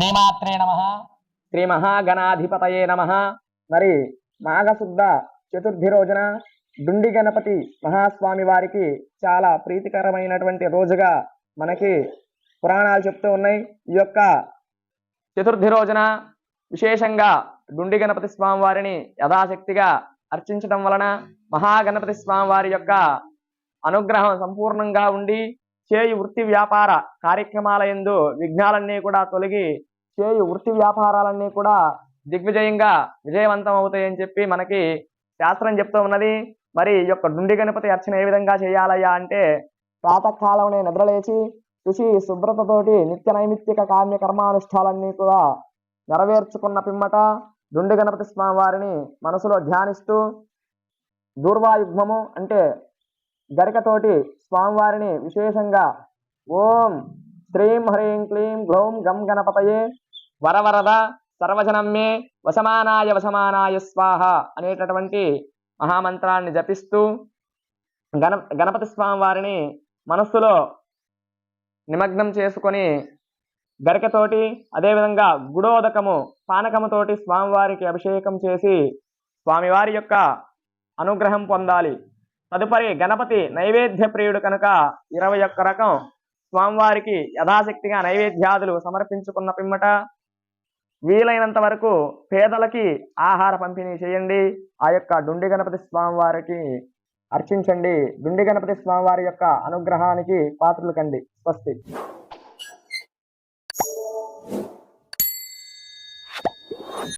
శ్రీమాత్రే నమ. శ్రీ మహాగణాధిపతయే నమ. మరి మాఘశుద్ధ చతుర్థి రోజున డుండి గణపతి మహాస్వామి వారికి చాలా ప్రీతికరమైనటువంటి రోజుగా మనకి పురాణాలు చెప్తూ ఉన్నాయి. ఈ యొక్క చతుర్థి రోజున విశేషంగా డుండి గణపతి స్వామి వారిని యథాశక్తిగా అర్చించడం వలన మహాగణపతి స్వామి వారి యొక్క అనుగ్రహం సంపూర్ణంగా ఉండి చేయి వృత్తి వ్యాపార కార్యక్రమాల యందు విఘ్నాలన్నీ కూడా తొలగి చేయు వృత్తి వ్యాపారాలన్నీ కూడా దిగ్విజయంగా విజయవంతం అవుతాయని చెప్పి మనకి శాస్త్రం చెప్తూ ఉన్నది. మరి ఈ యొక్క డుండి గణపతి అర్చన ఏ విధంగా చేయాలయ్యా అంటే ప్రాతకాలంలో నిద్రలేచి శుచి శుభ్రతతోటి నిత్య నైమిత్తిక కామ్య కర్మానుష్ఠాలన్నీ కూడా నెరవేర్చుకున్న పిమ్మట దుండి గణపతి స్వామి వారిని మనసులో ధ్యానిస్తూ దూర్వాయుగ్మము అంటే గరికతోటి స్వామివారిని విశేషంగా ఓం శ్రీం హ్రీం క్లీం గ్లౌం గం గణపతయే వరవరద సర్వజనమ్మే వసమానాయ వసమానాయ స్వాహ అనేటటువంటి మహామంత్రాన్ని జపిస్తూ గణ గణపతి స్వామి వారిని మనస్సులో నిమగ్నం చేసుకొని గరికతోటి అదేవిధంగా గుడోదకము పానకముతోటి స్వామివారికి అభిషేకం చేసి స్వామివారి యొక్క అనుగ్రహం పొందాలి. తదుపరి గణపతి నైవేద్య ప్రియుడు కనుక ఇరవై ఒక్క రకం స్వామివారికి యథాశక్తిగా నైవేద్యాదులు సమర్పించుకున్న పిమ్మట వీలైనంత వరకు పేదలకి ఆహార పంపిణీ చేయండి. ఆ యొక్క డుండి గణపతి స్వామి వారికి అర్చించండి. డుండి గణపతి స్వామి వారి యొక్క అనుగ్రహానికి పాత్రలు కండి. స్వస్తి.